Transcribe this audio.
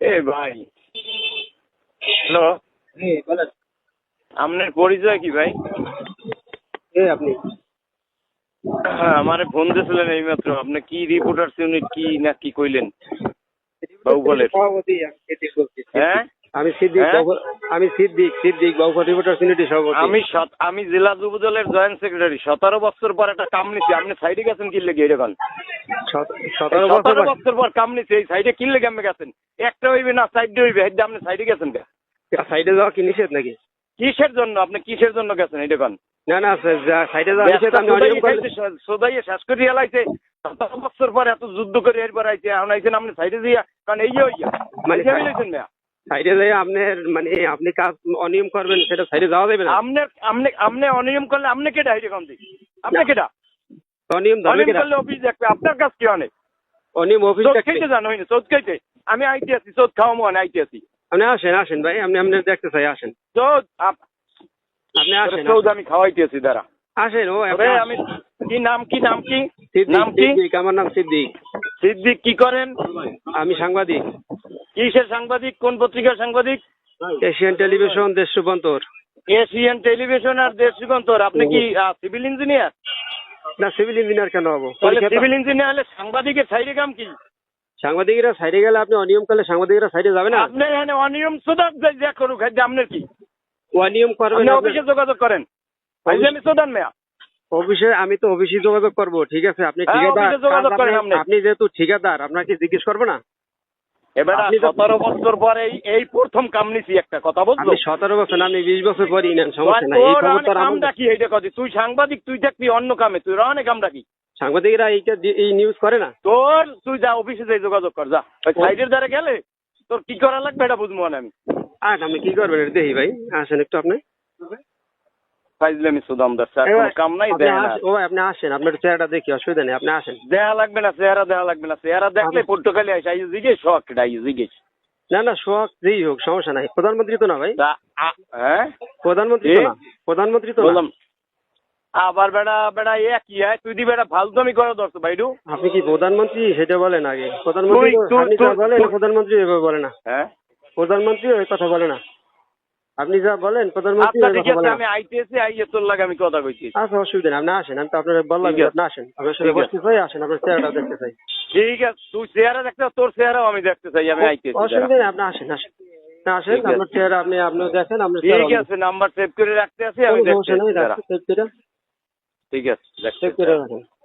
এ ভাই। হ্যালো? বলেন। আপনার পরিচয় কি ভাই? কে আপনি। হ্যাঁ আমারে ফোন দিয়েছিলেন এইমাত্র। আপনি কি রিপোর্টার্স ইউনিট কি না কি কইলেন? বাবু বলছি। হ্যাঁ? আমি সিদ্দিক হ্যাঁ? আমি সিদ্দিক সিদ্দিক বাবু রিপোর্টার ইউনিটি সভাপতি। আমি সত- আমি জেলা যুব দলের জয়েন্ট সেক্রেটারি। সতেরো বছর পর একটা কাম নিছি। আপনি সাইডে গেছেন কি লেগে এরকম? সত- সতেরো বছর সতেরো বয়স- বছর পর কাম নিছি। এই সাইডে কি লেগে আপনি গেছেন? একটা হইবে না সাইডে হইবে হেডে আপনি সাইডে গেছেন কে? সাইডে যাওয়া কি নিষেধ নাকি? কিসের জন্য? আপনি কিসের জন্য গেছেন এই দেখুন না না স্যার, যা- সাইডে যাওয়া নিষেধ আমি অনিয়ম করলে- সোদাইয়ে শেষ করে এলাইছে সতেরো বছর পর এত যুদ্ধ করে এরপর আইছে এখন আইছেন আপনি সাইডে দিয়া কারণ এই যে হইয়া মানে মানে মিলেছেন না সাইডে যাই আপনার মানে আপনি কাজ অনিয়ম করবেন সেটা সাইডে যাওয়া যাবে না। আপনি আপনি আপনি অনিয়ম করলে আপনি কেটা কম দিই? আপনি কেটা অনিয়ম অনিয়ম কেটা? করলে অফিস দেখবে আপনার কাজ কি অনেক অনিয়ম অফিস জানো হইনি চোদ খাইতে আমি আইতে আছি চোদ খাওয়া মনে আইতে আছি। আপনি আসেন আসেন ভাই আপনি আপনি দেখতে চাই আসেন। চোদ আপ- আপনি আসেন চোদ। আমি খাওয়াইতে আছি দাঁড়া। আসেন ও আমি কি নাম কি নাম কি? নাম কি? আমার নাম সিদ্দিক। সিদ্দিক কি করেন? আমি সাংবাদিক। কিসের সাংবাদিক? কোন পত্রিকার সাংবাদিক? এশিয়ান টেলিভিশন দেশ রূপান্তর এশিয়ান টেলিভিশন আর দেশ যুগান্তর। আপনি কি সিভিল ইঞ্জিনিয়ার? না সিভিল ইঞ্জিনিয়ার কেন হব? সিভিল ইঞ্জিনিয়ার হলে সাংবাদিকের সাইডে কাম কি? সাংবাদিকরা সাইডে গেলে আপনি অনিয়ম করলে সাংবাদিকরা সাইডে যাবে না? আপনি এখানে অনিয়ম সুদাক যা করুক খাদ্য আপনার কি? অনিয়ম করবেন আপনি অফিসে যোগাযোগ করেন। আমি সুদান মেয়া। অফিসে আমি তো অফিসে যোগাযোগ করব ঠিক আছে? আপনি হ্যাঁ, ঠিকাদার যোগাযোগ করেন আপনি- আপনি। আপনি যেহেতু ঠিকাদার আপনাকে জিজ্ঞেস করব না? এবার সতেরো বছর পরে এই প্রথম কাম নিছি একটা কথা বুঝলো? সতেরো বছর আমি বিশ বছর পরই নেন সমস্যা নাই কাম ডাকি এইটা কথা তুই সাংবাদিক তুই দেখবি অন্য কামে তুই অনেক কাম ডাকি সাংবাদিকরা এইটা এই নিউজ করে না? তোর তুই যা অফিসে যাই যোগাযোগ কর যা। সাইডের দ্বারা গেলে তোর কি করা লাগবে এটা বুঝব না আমি। আর আমি কি করবেন? দেখি ভাই আসেন একটু আপনি। ফাইজলামি সুদামদার স্যার কোনো কাম নাই আপনি দেয় না। ও আপনি আসেন আপনার চেহারাটা দেখি অসুবিধা নেই আপনি আসেন। দেয়া লাগবে না চেহারা দেওয়া লাগবে না চেহারা দেখলে পর্তুগালে আসে আই জিজ্ঞেস শখ এটা আই জিজ্ঞেস না না শখ যেই হোক সমস্যা নাই। প্রধানমন্ত্রী তো না ভাই? হ্যাঁ? প্রধানমন্ত্রী তো না? প্রধানমন্ত্রী তো বললাম আবার বেড়া বেড়া এ কি হয় তুই দি বেড়া ফালতুমি করে ধরছো ভাইডু। আপনি কি প্রধানমন্ত্রী সেটা বলেন আগে? প্রধানমন্ত্রী বলেন প্রধানমন্ত্রী এভাবে বলে না। হ্যাঁ? প্রধানমন্ত্রী ওই কথা বলে না। আপনি যা বলেন প্রধানমন্ত্রী ঠিক আছে আমি আইতেছি আইয়ে তোর লাগে আমি কথা কইছি আচ্ছা অসুবিধা নেই আপনি আসেন আমি তো আপনার বললাম আপনি আসেন। আপনার সাথে ঠিক বসতে চাই আসেন আপনার চেহারাটা দেখতে চাই। ঠিক আছে তুই চেহারা দেখতে তোর চেহারাও আমি দেখতে চাই আমি আইতেছি অসুবিধা নেই আপনি আসেন আসেন। আপনার চেহারা আপনি দেখেন আপনার ঠিক আছে নাম্বার সেভ করে রাখতে আছি আমি দেখতে সেভ করে। ঠিক আছে দেখতে সেভ করে রাখেন।